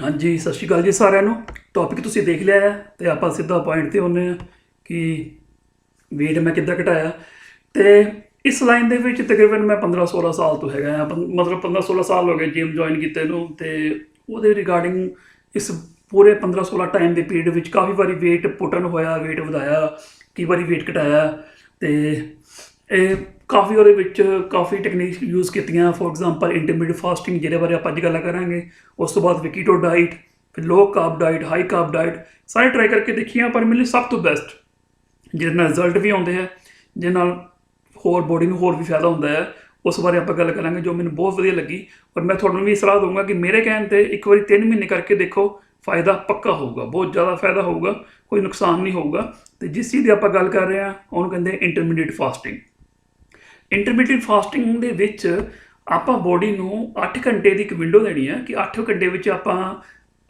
ਹਾਂਜੀ, ਸਤਿ ਸ਼੍ਰੀ ਅਕਾਲ ਜੀ ਸਾਰਿਆਂ ਨੂੰ। ਟੌਪਿਕ ਤੁਸੀਂ ਦੇਖ ਲਿਆ ਹੈ ਤੇ ਆਪਾਂ ਸਿੱਧਾ ਪੁਆਇੰਟ ਤੇ ਆਉਂਦੇ ਹਾਂ ਕਿ weight ਮੈਂ ਕਿੱਦਾਂ ਘਟਾਇਆ। ਤੇ ਇਸ ਲਾਈਨ ਦੇ ਵਿੱਚ ਤਕਰੀਬਨ ਮੈਂ 15 16 ਸਾਲ ਤੋਂ ਹੈਗਾ ਆ ਪੰ- ਮਤਲਬ 15 16 ਸਾਲ ਹੋ ਗਏ ਜਿਮ ਜੁਆਇਨ ਕੀਤੇ ਨੂੰ ਤੇ ਉਹਦੇ ਰਿਗਾਰਡਿੰਗ ਇਸ ਪੂਰੇ 15 16 ਟਾਈਮ ਦੇ ਪੀਰੀਅਡ ਵਿੱਚ ਕਾਫੀ ਵਾਰੀ weight ਪੁੱਟਨ ਹੋਇਆ, weight ਵਧਾਇਆ, ਕਈ ਵਾਰੀ weight ਘਟਾਇਆ ਤੇ ਇਹ ਕਾਫੀ ਉਹਦੇ ਵਿੱਚ ਕਾਫੀ ਟੈਕਨੀਕਸ ਯੂਜ਼ ਕੀਤੀਆਂ ਫੋਰ ਐਗਜ਼ਾਮਪਲ ਇੰਟਰਮੀਡੀਏਟ ਫਾਸਟਿੰਗ ਜਿਹਦੇ ਬਾਰੇ ਆਪਾਂ ਅੱਜ ਗੱਲ ਕਰਾਂਗੇ। ਉਸ ਤੋਂ ਬਾਅਦ ਵਿਕੀਟੋ ਡਾਈਟ ਫਿਰ low carb diet high carb diet ਸਾਰੇ ਟਰਾਈ ਕਰਕੇ ਦੇਖੀਆਂ ਪਰ ਮੇਰੇ ਸਭ ਤੋਂ ਬੈਸਟ ਜਿਹਦੇ ਨਾਲ ਰਿਜ਼ਲਟ ਵੀ ਆਉਂਦੇ ਆ, ਜਿਹਦੇ ਨਾਲ ਹੋਰ ਬੋਡੀ ਨੂੰ ਹੋਰ ਵੀ ਫਾਇਦਾ ਹੁੰਦਾ ਹੈ ਉਸ ਬਾਰੇ ਆਪਾਂ ਗੱਲ ਕਰਾਂਗੇ ਜੋ ਮੈਨੂੰ ਬਹੁਤ ਵਧੀਆ ਲੱਗੀ। ਔਰ ਮੈਂ ਤੁਹਾਨੂੰ ਵੀ ਸਲਾਹ ਦਊਂਗਾ ਕਿ ਮੇਰੇ ਕਹਿਣ ਤੇ ਇੱਕ ਵਾਰੀ 3 ਮਹੀਨੇ ਕਰਕੇ ਦੇਖੋ, ਫਾਇਦਾ ਪੱਕਾ ਹੋਊਗਾ, ਬਹੁਤ ਜ਼ਿਆਦਾ ਫਾਇਦਾ ਹੋਊਗਾ, ਕੋਈ ਨੁਕਸਾਨ ਨਹੀਂ ਹੋਊਗਾ। ਤੇ ਜਿਸ ਚੀਜ਼ ਦੀ ਆਪਾਂ ਗੱਲ ਕਰ ਰਹੇ ਹਾਂ, ਉਹਨੂੰ ਕਹਿੰਦੇ ਇੰਟਰਮੀਡੀਏਟ ਫਾਸਟਿੰਗ ਇੰਟਰਮੀਡੀਏਟ ਫਾਸਟਿੰਗ ਦੇ ਵਿੱਚ ਆਪਾਂ ਬੋਡੀ ਨੂੰ 8 ਘੰਟੇ ਦੀ ਇੱਕ ਵਿੰਡੋ ਦੇਣੀ ਹੈ ਕਿ 8 ਘੰਟੇ ਵਿੱਚ ਆਪਾਂ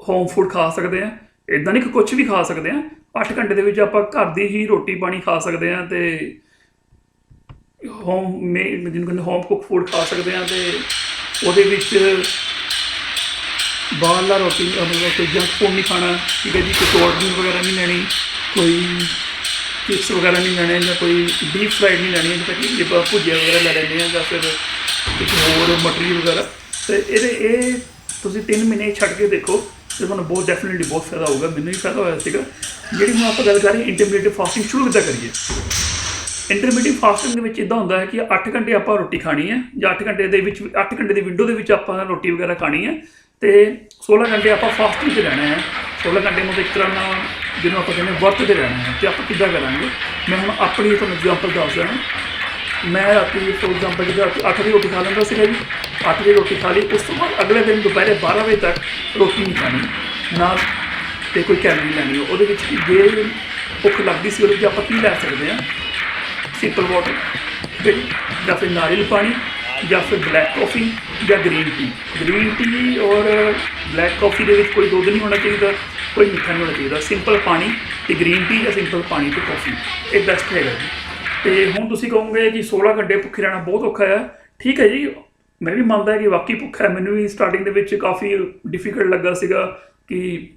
ਹੋਮ ਫੂਡ ਖਾ ਸਕਦੇ ਹਾਂ ਇਦਾਂ ਨਹੀਂ ਕਿ ਕੁਝ ਵੀ ਖਾ ਸਕਦੇ ਹਾਂ 8 ਘੰਟੇ ਦੇ ਵਿੱਚ ਆਪਾਂ ਘਰ ਦੀ ਹੀ ਰੋਟੀ ਪਾਣੀ ਖਾ ਸਕਦੇ ਹਾਂ ਤੇ ਹੋਮ ਮੇਡ ਜਿਹਨੂੰ ਕਹਿੰਦੇ ਹੋਮ ਕੁੱਕ ਫੂਡ ਖਾ ਸਕਦੇ ਹਾਂ ਤੇ ਉਹਦੇ ਵਿੱਚ ਬਾਹਰਲਾ ਰੋਟੀ, ਅਹ ਮਤਲਬ ਕੋਈ ਜੰਕ ਫੂਡ ਨਹੀਂ ਖਾਣਾ, ਠੀਕ ਹੈ ਜੀ, ਕੋਈ ਕੋਲਡ ਡਰਿੰਕ ਵਗੈਰਾ ਨਹੀਂ ਲੈਣੀ, ਕੋਈ ਚਿਪਸ ਵਗੈਰਾ ਨਹੀਂ ਲੈਣੇ ਜਾਂ ਕੋਈ ਡੀਪ ਫਰਾਈਡ ਨਹੀਂ ਲੈਣੀ ਜਿਵੇਂ ਕਿ ਜਿਵੇਂ ਭੁਜੀਆ ਵਗੈਰਾ ਲੈ ਲੈਂਦੇ ਆ ਜਾਂ ਫਿਰ ਕੁਝ ਹੋਰ ਮਟਰੀ ਵਗੈਰਾ। ਤੇ ਇਹਦੇ, ਇਹ ਤੁਸੀਂ 3 ਮਹੀਨੇ ਛੱਡ ਕੇ ਦੇਖੋ ਤੇ ਤੁਹਾਨੂੰ ਬਹੁਤ ਡੈਫੀਨਿਟਲੀ ਬਹੁਤ ਫਾਇਦਾ ਹੋਊਗਾ, ਮੈਨੂੰ ਵੀ ਫਾਇਦਾ ਹੋਇਆ ਸੀਗਾ। ਜਿਹੜੀ ਹੁਣ ਆਪਾਂ ਗੱਲ ਕਰ ਰਹੇ ਇੰਟਰਮੀਡੀਏਟ ਫਾਸਟਿੰਗ ਸ਼ੁਰੂ ਕਿੱਦਾਂ ਕਰੀਏ? ਇੰਟਰਮੀਡੀਏਟ ਫਾਸਟਿੰਗ ਦੇ ਵਿੱਚ ਇਦਾਂ ਹੁੰਦਾ ਹੈ ਕਿ 8 ਘੰਟੇ ਆਪਾਂ ਰੋਟੀ ਖਾਣੀ ਹੈ ਜਾਂ 8 ਘੰਟੇ ਦੇ ਵਿੱਚ 8 ਘੰਟੇ ਦੀ ਵਿੰਡੋ ਦੇ ਵਿੱਚ ਆਪਾਂ ਰੋਟੀ ਵਗੈਰਾ ਖਾਣੀ ਹੈ ਤੇ 16 ਘੰਟੇ ਆਪਾਂ ਫਾਸਟਿੰਗ ਤੇ ਰਹਿਣਾ ਹੈ। 16 ਘੰਟੇ ਨੂੰ ਇੱਕ ਤਰ੍ਹਾਂ ਨਾਲ ਜਿਹਨੂੰ ਆਪਾਂ ਕਹਿੰਦੇ ਵਰਤਦੇ ਰਹਿਣਾ ਹੈ ਤੇ ਆਪਾਂ ਕਿੱਦਾਂ ਕਰਾਂਗੇ? ਮੈਂ ਹੁਣ ਆਪਣੀ ਤੁਹਾਨੂੰ ਐਗਜ਼ਾਮਪਲ ਦੱਸ ਰਿਹਾ ਮੈਂ ਰਾਤੀ ਫੋਰ ਐਗਜ਼ਾਮਪਲ ਜਦੋਂ 8 ਵਜੇ ਰੋਟੀ ਖਾ ਲੈਂਦਾ ਸੀਗਾ ਜੀ 8 ਵਜੇ ਰੋਟੀ ਖਾ ਲਈ, ਉਸ ਤੋਂ ਬਾਅਦ ਅਗਲੇ ਦਿਨ ਦੁਪਹਿਰੇ 12 ਵਜੇ ਤੱਕ ਰੋਟੀ ਨਹੀਂ ਖਾਣੀ। ਨਾ ਤੇ ਕੋਈ ਕੈਲਰੀ ਲੈਣੀ, ਉਹਦੇ ਵਿੱਚ ਜੇ ਭੁੱਖ ਲੱਗਦੀ ਸੀ, ਉਹਦੇ ਵਿੱਚ ਆਪਾਂ ਕੀ ਲੈ ਸਕਦੇ ਹਾਂ? ਸਿੰਪਲ ਵਾਟਰ ਫਿਰ ਜਾਂ ਫਿਰ ਨਾਰੀਅਲ ਪਾਣੀ ਜਾਂ ਫਿਰ ਬਲੈਕ ਕਾਫੀ ਜਾਂ ਗ੍ਰੀਨ ਟੀ ਗ੍ਰੀਨ ਟੀ ਔਰ ਬਲੈਕ ਕਾਫੀ ਦੇ ਵਿੱਚ ਕੋਈ ਦੁੱਧ ਨਹੀਂ ਹੋਣਾ ਚਾਹੀਦਾ, ਕੋਈ ਮਿੱਠਾ ਨਹੀਂ ਹੋਣਾ ਚਾਹੀਦਾ। ਸਿੰਪਲ ਪਾਣੀ ਤੇ ਗ੍ਰੀਨ ਟੀ ਜਾਂ ਸਿੰਪਲ ਪਾਣੀ ਤੇ ਕਾਫੀ ਇਹ ਬੈਸਟ ਹੈਗਾ ਜੀ। ਤੇ ਹੁਣ ਤੁਸੀਂ ਕਹੋਗੇ ਕਿ 16 ਘੰਟੇ ਭੁੱਖੇ ਰਹਿਣਾ ਬਹੁਤ ਔਖਾ ਹੈ ਠੀਕ ਹੈ ਜੀ। ਮੈਂ ਵੀ ਮੰਨਦਾ ਕਿ ਵਾਕਈ ਭੁੱਖਾ ਹੈ। ਮੈਨੂੰ ਵੀ ਸਟਾਰਟਿੰਗ ਦੇ ਵਿੱਚ ਕਾਫੀ ਡਿਫਿਕਲਟ ਲੱਗਾ ਸੀਗਾ ਕਿ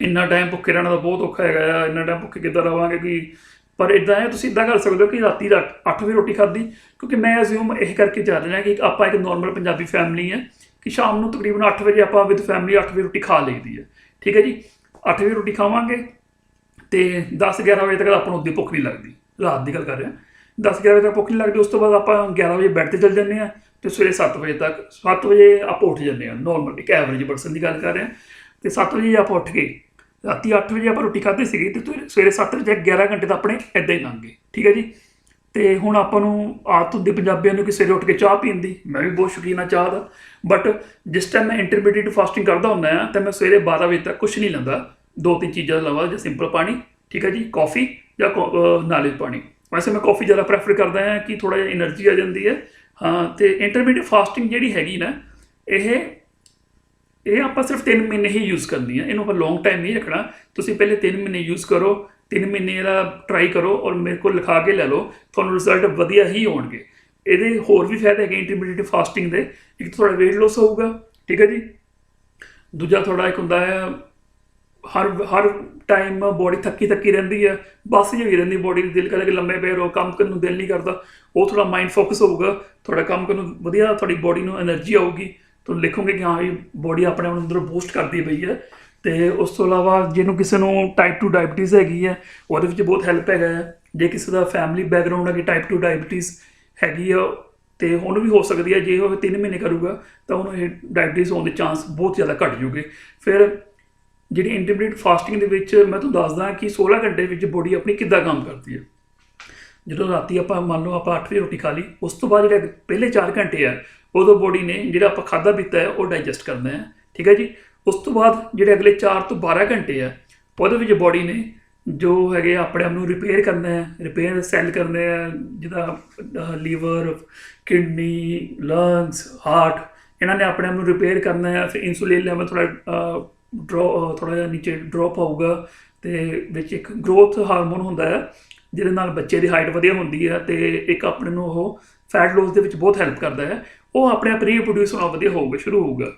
ਇੰਨਾ ਟਾਈਮ ਭੁੱਖੇ ਰਹਿਣਾ ਤਾਂ ਬਹੁਤ ਔਖਾ ਹੈਗਾ ਆ। ਇੰਨਾ ਟਾਈਮ ਭੁੱਖੇ ਕਿੱਦਾਂ ਰਵਾਂਗੇ ਕਿ ਪਰ ਇਦਾਂ ਹੈ, ਤੁਸੀਂ ਇਦਾਂ ਕਰ ਸਕਦੇ ਹੋ ਕਿ ਰਾਤੀ ਦਾ 8 ਵਜੇ ਰੋਟੀ ਖਾਧੀ, ਕਿਉਂਕਿ ਮੈਂ ਅਸਿਊਮ ਇਹ ਕਰਕੇ ਚੱਲ ਰਿਹਾ ਕਿ ਆਪਾਂ ਇੱਕ ਨਾਰਮਲ ਪੰਜਾਬੀ ਫੈਮਿਲੀ ਹੈ ਕਿ ਸ਼ਾਮ ਨੂੰ ਤਕਰੀਬਨ 8 ਵਜੇ ਆਪਾਂ ਵਿਦ ਫੈਮਿਲੀ 8 ਵਜੇ ਰੋਟੀ ਖਾ ਲਈਦੀ ਹੈ। ਠੀਕ ਹੈ ਜੀ? 8 ਵਜੇ ਰੋਟੀ ਖਾਵਾਂਗੇ ਤੇ 10 11 ਵਜੇ ਤੱਕ ਆਪਾਂ ਨੂੰ ਉਦੀ ਭੁੱਖ ਨਹੀਂ ਲੱਗਦੀ। ਰਾਤ ਦੀ ਗੱਲ ਕਰ ਰਿਹਾ। 10 11 ਵਜੇ ਤੱਕ ਭੁੱਖ ਨਹੀਂ ਲੱਗਦੀ, ਉਸ ਤੋਂ ਬਾਅਦ ਆਪਾਂ 11 ਵਜੇ ਬੈੱਡ ਤੇ ਚੱਲ ਜੰਨੇ ਆ ਤੇ ਸਵੇਰੇ 7 ਵਜੇ ਤੱਕ 7 ਵਜੇ ਆਪਾਂ ਉੱਠ ਜੰਨੇ ਆ ਨਾਰਮਲ ਇੱਕ ਐਵਰੇਜ ਪਰਸਨ ਦੀ ਗੱਲ ਕਰ ਰਿਹਾ। ਤੇ 7 ਵਜੇ ਆਪਾਂ ਉੱਠ ਕੇ ਰਾਤੀ 8 ਵਜੇ ਆਪਾਂ ਰੋਟੀ ਖਾਧੀ ਸੀਗੀ ਤੇ ਸਵੇਰੇ 7 ਵਜੇ 11 ਘੰਟੇ ਤਾਂ ਆਪਣੇ ਇਦਾਂ ਹੀ ਲੰਘ ਗਏ। ਠੀਕ ਹੈ ਜੀ? ਤੇ ਹੁਣ ਆਪਾਂ ਨੂੰ ਆਦਤ ਦੇ ਪੰਜਾਬੀਆਂ ਨੂੰ ਕਿ ਸਵੇਰੇ ਉੱਠ ਕੇ ਚਾਹ ਪੀਣ ਦੀ। ਮੈਂ ਵੀ ਬਹੁਤ ਸ਼ੌਕੀਨ ਆ ਚਾਹ ਦਾ। ਬਟ ਜਿਸ ਟਾਈਮ ਮੈਂ ਇੰਟਰਮੀਡੀਏਟ ਫਾਸਟਿੰਗ ਕਰਦਾ ਹੁੰਦਾ ਆ ਤਾਂ ਮੈਂ ਸਵੇਰੇ 12 ਵਜੇ ਤੱਕ ਕੁਝ ਨਹੀਂ ਲੈਂਦਾ। ਦੋ ਤਿੰਨ ਚੀਜ਼ਾਂ ਲਵਾ, ਜਾਂ ਸਿੰਪਲ ਪਾਣੀ, ਠੀਕ ਹੈ ਜੀ? ਕਾਫੀ ਜਾਂ ਨਾਲੇ ਪਾਣੀ। ਵੈਸੇ ਮੈਂ ਕਾਫੀ ਜ਼ਿਆਦਾ ਪ੍ਰੈਫਰ ਕਰਦਾ ਹਾਂ ਕਿ ਥੋੜਾ ਜਿਹਾ એનર્ਜੀ ਆ ਜਾਂਦੀ ਹੈ। ਹਾਂ, ਤੇ ਇੰਟਰਮੀਡੀਏਟ ਫਾਸਟਿੰਗ ਜਿਹੜੀ ਹੈਗੀ ਨਾ, ਇਹ ਇਹ ਆਪਾਂ ਸਿਰਫ 3 ਮਹੀਨੇ ਹੀ ਯੂਜ਼ ਕਰਨੀ ਹੈ ਇਹਨੂੰ ਆਪਾਂ ਲੌਂਗ ਟਾਈਮ ਨਹੀਂ ਰੱਖਣਾ। ਤੁਸੀਂ ਪਹਿਲੇ 3 ਮਹੀਨੇ ਯੂਜ਼ ਕਰੋ 3 ਮਹੀਨੇ ਦਾ ਟਰਾਈ ਕਰੋ ਔਰ ਮੇਰੇ ਕੋਲ ਲਿਖਾ ਕੇ ਲੈ ਲਓ। ਤੁਹਾਨੂੰ ਰਿਜ਼ਲਟ ਵਧੀਆ ਹੀ ਆਉਣਗੇ। ਇਹਦੇ ਹੋਰ ਵੀ ਫਾਇਦੇ ਹੈਗੇ ਇੰਟਰਮੀਡੀਏਟ ਫਾਸਟਿੰਗ ਦੇ। ਇੱਕ ਤੁਹਾਡਾ ਵੇਟ ਲੋਸ ਹੋਊਗਾ, ਠੀਕ ਹੈ ਜੀ। ਦੂਜਾ ਤੁਹਾਡਾ ਇੱਕ ਹੁੰਦਾ ਹੈ, ਹਰ ਹਰ ਟਾਈਮ ਬੋਡੀ ਥੱਕੀ ਥੱਕੀ ਰਹਿੰਦੀ ਹੈ, ਬਸ ਜਿਹੀ ਰਹਿੰਦੀ ਬੋਡੀ ਦਿਲ ਕਰਦਾ ਕਿ ਲੰਮੇ ਪੈ ਹੋ ਕੰਮ ਕਰਨ ਨੂੰ ਦਿਲ ਨਹੀਂ ਕਰਦਾ। ਉਹ ਥੋੜਾ ਮਾਈਂਡ ਫੋਕਸ ਹੋਊਗਾ, ਤੁਹਾਡਾ ਕੰਮ ਕਰਨ ਨੂੰ ਵਧੀਆ, ਤੁਹਾਡੀ ਬੋਡੀ ਨੂੰ એનર્ਜੀ ਆਊਗੀ। ਤੁਹਾਨੂੰ ਲਿਖੋਗੇ ਕਿ ਹਾਂ ਵੀ ਬੋਡੀ ਆਪਣੇ ਆਪ ਨੂੰ ਅੰਦਰੋਂ ਬੂਸਟ ਕਰਦੀ ਪਈ ਹੈ ਤੇ ਉਸ ਤੋਂ ਇਲਾਵਾ ਜਿਹਨੂੰ ਕਿਸੇ ਨੂੰ ਟਾਈਪ 2 ਡਾਇਬੀਟੀਜ਼ ਹੈਗੀ ਹੈ, ਉਹਦੇ ਵਿੱਚ ਬਹੁਤ ਹੈਲਪ ਹੈਗਾ ਹੈ। ਜੇ ਕਿਸੇ ਦਾ ਫੈਮਿਲੀ ਬੈਕਗ੍ਰਾਉਂਡ ਹੈ ਕਿ ਟਾਈਪ 2 ਡਾਇਬੀਟੀਜ਼ ਹੈਗੀ ਆ, ਤੇ ਉਹਨੂੰ ਵੀ ਹੋ ਸਕਦੀ ਹੈ, ਜੇ ਉਹ 3 ਮਹੀਨੇ ਕਰੂਗਾ, ਤਾਂ ਉਹਨੂੰ ਇਹ ਡਾਇਬੀਟੀਜ਼ ਹੋਣ ਦੇ ਚਾਂਸ ਬਹੁਤ ਜ਼ਿਆਦਾ ਘਟ ਜੂਗੇ। ਫਿਰ ਜਿਹੜੀ ਇੰਟਰਮੀਡੀਏਟ ਫਾਸਟਿੰਗ ਦੇ ਵਿੱਚ ਮੈਂ ਤੁਹਾਨੂੰ ਦੱਸਦਾ ਕਿ 16 ਘੰਟੇ ਵਿੱਚ ਬੋਡੀ ਆਪਣੀ ਕਿੱਦਾਂ ਕੰਮ ਕਰਦੀ ਹੈ? ਜਦੋਂ ਰਾਤੀ ਆਪਾਂ ਮੰਨ ਲਓ ਆਪਾਂ 8 ਵਜੇ ਰੋਟੀ ਖਾ ਲਈ, ਉਸ ਤੋਂ ਬਾਅਦ ਜਿਹੜੇ ਪਹਿਲੇ 4 ਘੰਟੇ ਆ, ਉਦੋਂ ਬੋਡੀ ਨੇ ਜਿਹੜਾ ਆਪਾਂ ਖਾਦਾ ਪੀਤਾ ਹੈ, ਉਹ ਡਾਈਜੈਸਟ ਕਰਨਾ ਹੈ, ਠੀਕ ਹੈ ਜੀ? ਉਸ ਤੋਂ ਬਾਅਦ ਜਿਹੜੇ ਅਗਲੇ 4 ਤੋਂ 12 ਘੰਟੇ ਆ, ਉਹਦੇ ਵਿੱਚ ਬੋਡੀ ਨੇ ਜੋ ਹੈਗੇ ਆ ਆਪਣੇ ਆਪ ਨੂੰ ਰਿਪੇਅਰ ਕਰਨਾ ਹੈ ਰਿਪੇਅਰ ਸੈੱਲ ਕਰਨੇ ਆ ਜਿਹਦਾ ਲੀਵਰ, ਕਿਡਨੀ ਲੰਗਸ ਹਾਰਟ ਇਹਨਾਂ ਨੇ ਆਪਣੇ ਆਪ ਨੂੰ ਰਿਪੇਅਰ ਕਰਨਾ ਹੈ, ਫਿਰ ਇਨਸੂਲਿਨ ਲੈਵਲ ਥੋੜਾ ਡ੍ਰੋ ਥੋੜਾ ਜਿਹਾ ਨੀਚੇ ਡ੍ਰੌਪ ਆਊਗਾ, ਤੇ ਵਿੱਚ ਇੱਕ ਗਰੋਥ ਹਾਰਮੋਨ ਹੁੰਦਾ ਹੈ ਜਿਹਦੇ ਨਾਲ ਬੱਚੇ ਦੀ ਹਾਈਟ ਵਧੀਆ ਹੁੰਦੀ ਹੈ ਤੇ ਇੱਕ ਆਪਣੇ ਨੂੰ ਉਹ ਫੈਟ ਲੋਸ ਦੇ ਵਿੱਚ ਬਹੁਤ ਹੈਲਪ ਕਰਦਾ ਹੈ, ਉਹ ਆਪਣੇ ਆਪ ਰੀਪਰੋਡਿਊਸ ਹੋਣਾ ਵਧੀਆ ਹੋਊਗਾ, ਸ਼ੁਰੂ ਹੋਊਗਾ।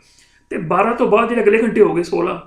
ਤੇ 12 ਤੋਂ ਬਾਅਦ ਜਿਹੜੇ ਅਗਲੇ ਘੰਟੇ ਹੋ ਗਏ 16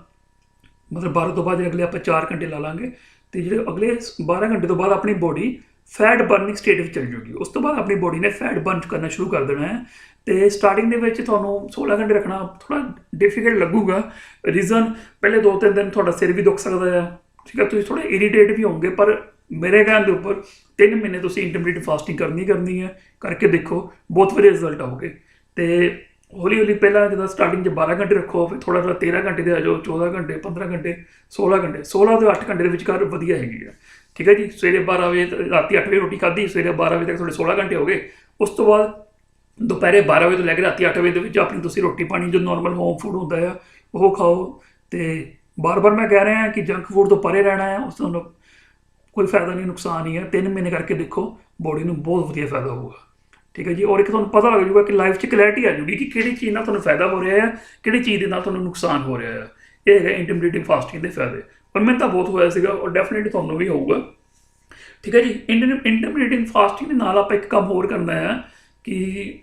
ਮਤਲਬ 12 ਤੋਂ ਬਾਅਦ ਜਿਹੜੇ ਅਗਲੇ ਆਪਾਂ 4 ਘੰਟੇ ਲਾ ਲਾਂਗੇ, ਤੇ ਜਿਹੜੇ ਅਗਲੇ 12 ਘੰਟੇ ਤੋਂ ਬਾਅਦ ਆਪਣੀ ਬੋਡੀ ਫੈਟ ਬਰਨਿੰਗ ਸਟੇਟ ਵਿੱਚ ਚਲੀ ਜੂਗੀ ਉਸ ਤੋਂ ਬਾਅਦ ਆਪਣੀ ਬੋਡੀ ਨੇ ਫੈਟ ਬਰਨ ਕਰਨਾ ਸ਼ੁਰੂ ਕਰ ਦੇਣਾ ਹੈ। ਤੇ ਸਟਾਰਟਿੰਗ ਦੇ ਵਿੱਚ ਤੁਹਾਨੂੰ 16 ਘੰਟੇ ਰੱਖਣਾ ਥੋੜਾ ਡਿਫਿਕਲਟ ਲੱਗੂਗਾ। ਰੀਜ਼ਨ ਪਹਿਲੇ 2-3 ਦਿਨ ਤੁਹਾਡਾ ਸਿਰ ਵੀ ਦੁਖ ਸਕਦਾ ਹੈ। ਠੀਕ ਹੈ, ਤੁਸੀਂ ਥੋੜੇ ਇਰੀਟੇਟ ਵੀ ਹੋਵੋਗੇ, ਪਰ ਮੇਰੇ ਕਹਿਣ ਦੇ ਉੱਪਰ 3 ਮਹੀਨੇ ਤੁਸੀਂ ਇੰਟਰਮੀਡੀਏਟ ਫਾਸਟਿੰਗ ਕਰਨੀ ਕਰਨੀ ਹੈ, ਕਰਕੇ ਦੇਖੋ, ਬਹੁਤ ਵਧੀਆ ਰਿਜ਼ਲਟ ਆਉਗੇ। ਤੇ ਹੌਲੀ ਹੌਲੀ ਪਹਿਲਾਂ ਜਦੋਂ ਸਟਾਰਟਿੰਗ 'ਚ 12 ਘੰਟੇ ਰੱਖੋ, ਫਿਰ ਥੋੜਾ ਥੋੜਾ 13 ਘੰਟੇ ਦੇ ਆ ਜਾਓ 14 ਘੰਟੇ 15 ਘੰਟੇ 16 ਘੰਟੇ 16 ਤੋਂ 8 ਘੰਟੇ ਦੇ ਵਿਚਕਾਰ ਵਧੀਆ ਹੈਗੀ ਆ। ਠੀਕ ਹੈ ਜੀ? ਸਵੇਰੇ 12 ਵਜੇ ਰਾਤੀ 8 ਵਜੇ ਰੋਟੀ ਖਾਧੀ, ਸਵੇਰੇ 12 ਵਜੇ ਤੱਕ ਤੁਹਾਡੇ 16 ਘੰਟੇ ਹੋ ਗਏ। ਉਸ ਤੋਂ ਬਾਅਦ ਦੁਪਹਿਰੇ 12 ਵਜੇ ਤੋਂ ਲੈ ਕੇ ਰਾਤੀ 8 ਵਜੇ ਦੇ ਵਿੱਚ ਆਪਣੀ ਤੁਸੀਂ ਰੋਟੀ ਪਾਣੀ, ਜੋ ਨਾਰਮਲ ਹੋਮ ਫੂਡ ਹੁੰਦਾ ਆ, ਉਹ ਖਾਓ। ਤੇ ਬਾਰ-ਬਾਰ ਮੈਂ ਕਹਿ ਰਿਹਾ ਕਿ ਜੰਕ ਫੂਡ ਤੋਂ ਪਰੇ ਰਹਿਣਾ ਹੈ ਉਸ ਤੋਂ ਕੋਈ ਫਾਇਦਾ ਨਹੀਂ, ਨੁਕਸਾਨ ਹੀ ਹੈ। ਤਿੰਨ ਮਹੀਨੇ ਕਰਕੇ ਦੇਖੋ ਬੋਡੀ ਨੂੰ ਬਹੁਤ ਵਧੀਆ ਫਾਇਦਾ ਹੋਊਗਾ। ਠੀਕ ਹੈ ਜੀ? ਔਰ ਇੱਕ ਤੁਹਾਨੂੰ ਪਤਾ ਲੱਗ ਜੂਗਾ ਕਿ ਲਾਈਫ 'ਚ ਕਲੈਰਿਟੀ ਆ ਜੂਗੀ ਕਿ ਕਿਹੜੀ ਚੀਜ਼ ਨਾਲ ਤੁਹਾਨੂੰ ਫਾਇਦਾ ਹੋ ਰਿਹਾ ਹੈ, ਕਿਹੜੀ ਚੀਜ਼ ਦੇ ਨਾਲ ਤੁਹਾਨੂੰ ਨੁਕਸਾਨ ਹੋ ਰਿਹਾ ਹੈ। ਇਹ ਹੈਗਾ ਇੰਟਰਮੀਡੀਏਟ ਫਾਸਟਿੰਗ ਦੇ ਫਾਇਦੇ। ਔਰ ਮੈਨੂੰ ਤਾਂ ਬਹੁਤ ਹੋਇਆ ਸੀਗਾ ਔਰ ਡੈਫੀਨਿਟਲੀ ਤੁਹਾਨੂੰ ਵੀ ਹੋਊਗਾ। ਠੀਕ ਹੈ ਜੀ? ਇੰਟਰਮੀਡੀਏਟ ਫਾਸਟਿੰਗ ਦੇ ਨਾਲ ਆਪਾਂ ਇੱਕ ਕੰਮ ਹੋਰ ਕਰਨਾ ਹੈ ਕਿ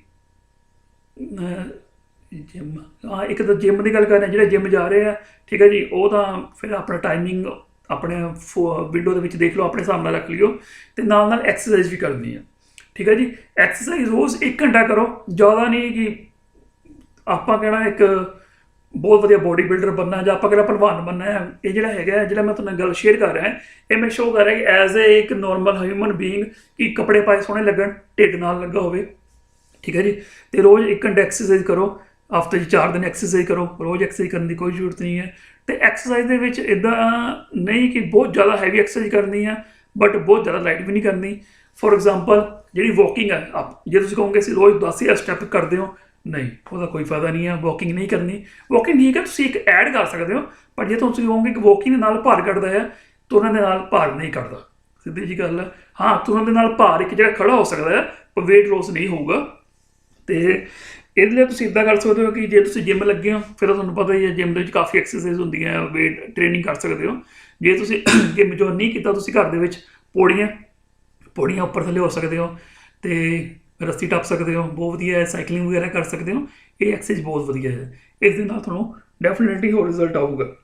ਜਿਮ ਹਾਂ, ਇੱਕ ਤਾਂ ਜਿਮ ਦੀ ਗੱਲ ਕਰ ਰਹੇ ਹਾਂ, ਜਿਹੜੇ ਜਿਮ ਜਾ ਰਹੇ ਆ ਠੀਕ ਹੈ ਜੀ? ਉਹ ਤਾਂ ਫਿਰ ਆਪਣਾ ਟਾਈਮਿੰਗ ਆਪਣੇ ਵਿੰਡੋ ਦੇ ਵਿੱਚ ਦੇਖ ਲਓ, ਆਪਣੇ ਹਿਸਾਬ ਨਾਲ ਰੱਖ ਲਿਓ ਤੇ ਨਾਲ ਨਾਲ ਐਕਸਰਸਾਈਜ਼ ਵੀ ਕਰਨੀ ਹੈ ਠੀਕ ਹੈ ਜੀ? ਐਕਸਰਸਾਈਜ਼ ਰੋਜ਼ 1 ਘੰਟਾ ਕਰੋ, ਜ਼ਿਆਦਾ ਨਹੀਂ ਕਿ ਆਪਾਂ ਕਹਿਣਾ ਇੱਕ ਬਹੁਤ ਵਧੀਆ ਬੋਡੀ ਬਿਲਡਰ ਬਣਨਾ ਜਾਂ ਆਪਾਂ ਕਿਹੜਾ ਪਹਿਲਵਾਨ ਬਣਨਾ ਹੈ। ਇਹ ਜਿਹੜਾ ਹੈਗਾ ਜਿਹੜਾ ਮੈਂ ਤੁਹਾਨੂੰ ਗੱਲ ਸ਼ੇਅਰ ਕਰ ਰਿਹਾ ਇਹ ਮੈਂ ਸ਼ੋਅ ਕਰ ਰਿਹਾ ਕਿ ਐਜ਼ ਅ ਇੱਕ ਨਾਰਮਲ ਹਿਊਮਨ ਬੀਇੰਗ ਕਿ ਕੱਪੜੇ ਪਾਏ ਸੋਹਣੇ ਲੱਗਣ, ਢਿੱਡ ਨਾਲ ਲੱਗਾ ਹੋਵੇ। ਠੀਕ ਹੈ ਜੀ? ਤੇ ਰੋਜ਼ ਇੱਕ ਘੰਟਾ ਐਕਸਰਸਾਈਜ਼ ਕਰੋ, ਹਫ਼ਤੇ 'ਚ 4 ਦਿਨ ਐਕਸਰਸਾਈਜ਼ ਕਰੋ। ਰੋਜ਼ ਐਕਸਰਸਾਈਜ਼ ਕਰਨ ਦੀ ਕੋਈ ਜ਼ਰੂਰਤ ਨਹੀਂ ਹੈ। ਤੇ ਐਕਸਰਸਾਈਜ਼ ਦੇ ਵਿੱਚ ਇਦਾਂ ਨਹੀਂ ਕਿ ਬਹੁਤ ਜ਼ਿਆਦਾ ਹੈਵੀ ਐਕਸਰਸਾਈਜ਼ ਕਰਨੀ ਹੈ ਬਟ ਬਹੁਤ ਜ਼ਿਆਦਾ ਲਾਈਟ ਵੀ ਨਹੀਂ ਕਰਨੀ। ਫੋਰ ਐਗਜ਼ਾਮਪਲ ਜਿਹੜੀ ਵਾਕਿੰਗ ਹੈ ਆਪ ਜੇ ਤੁਸੀਂ ਕਹੋਗੇ ਅਸੀਂ ਰੋਜ਼ 10 ਸਟੈਪ ਕਰਦੇ ਹੋ, ਨਹੀਂ, ਉਹਦਾ ਕੋਈ ਫਾਇਦਾ ਨਹੀਂ ਹੈ ਵਾਕਿੰਗ ਨਹੀਂ ਕਰਨੀ। ਵਾਕਿੰਗ ਠੀਕ ਹੈ ਤੁਸੀਂ ਇੱਕ ਐਡ ਕਰ ਸਕਦੇ ਹੋ, ਪਰ ਜੇ ਤੁਸੀਂ ਕਹੋਗੇ ਕਿ ਵਾਕਿੰਗ ਦੇ ਨਾਲ ਭਾਰ ਘਟਦਾ ਹੈ ਤੁਰਨ ਦੇ ਨਾਲ ਭਾਰ ਨਹੀਂ ਘਟਦਾ। ਸਿੱਧੀ ਜੀ ਗੱਲ ਹੈ ਹਾਂ ਤੁਰਨ ਦੇ ਨਾਲ ਭਾਰ ਇੱਕ ਜਿਹੜਾ ਖੜਾ ਹੋ ਸਕਦਾ ਹੈ ਪਰ weight loss ਨਹੀਂ ਹੋਊਗਾ। ਤੇ ਇਹਦੇ ਲਈ ਤੁਸੀਂ ਇਦਾਂ ਕਰ ਸਕਦੇ ਹੋ ਕਿ ਜੇ ਤੁਸੀਂ ਜਿਮ ਲੱਗੇ ਹੋ, ਫਿਰ ਤਾਂ ਤੁਹਾਨੂੰ ਪਤਾ ਹੀ ਹੈ ਜਿਮ ਦੇ ਵਿੱਚ ਕਾਫੀ ਐਕਸਰਸਾਈਜ਼ ਹੁੰਦੀਆਂ, weight ਟ੍ਰੇਨਿੰਗ ਕਰ ਸਕਦੇ ਹੋ। ਜੇ ਤੁਸੀਂ ਜਿਮ ਜੋ ਨਹੀਂ ਕੀਤਾ ਤੁਸੀਂ ਘਰ ਦੇ ਵਿੱਚ ਪੌੜੀਆਂ ਪੌੜੀਆਂ ਉੱਪਰ ਥੱਲੇ ਹੋ ਸਕਦੇ ਹੋ ਤੇ ਰੱਸੀ ਟੱਪ ਸਕਦੇ ਹੋ, ਬਹੁਤ ਵਧੀਆ ਹੈ ਸਾਈਕਲਿੰਗ ਵਗੈਰਾ ਕਰ ਸਕਦੇ ਹੋ, ਇਹ ਐਕਸਰਸਾਈਜ਼ ਬਹੁਤ ਵਧੀਆ ਹੈ। ਇਸ ਦੇ ਨਾਲ ਤੁਹਾਨੂੰ ਡੈਫੀਨਿਟਲੀ ਹੋਰ ਰਿਜ਼ਲਟ ਆਊਗਾ।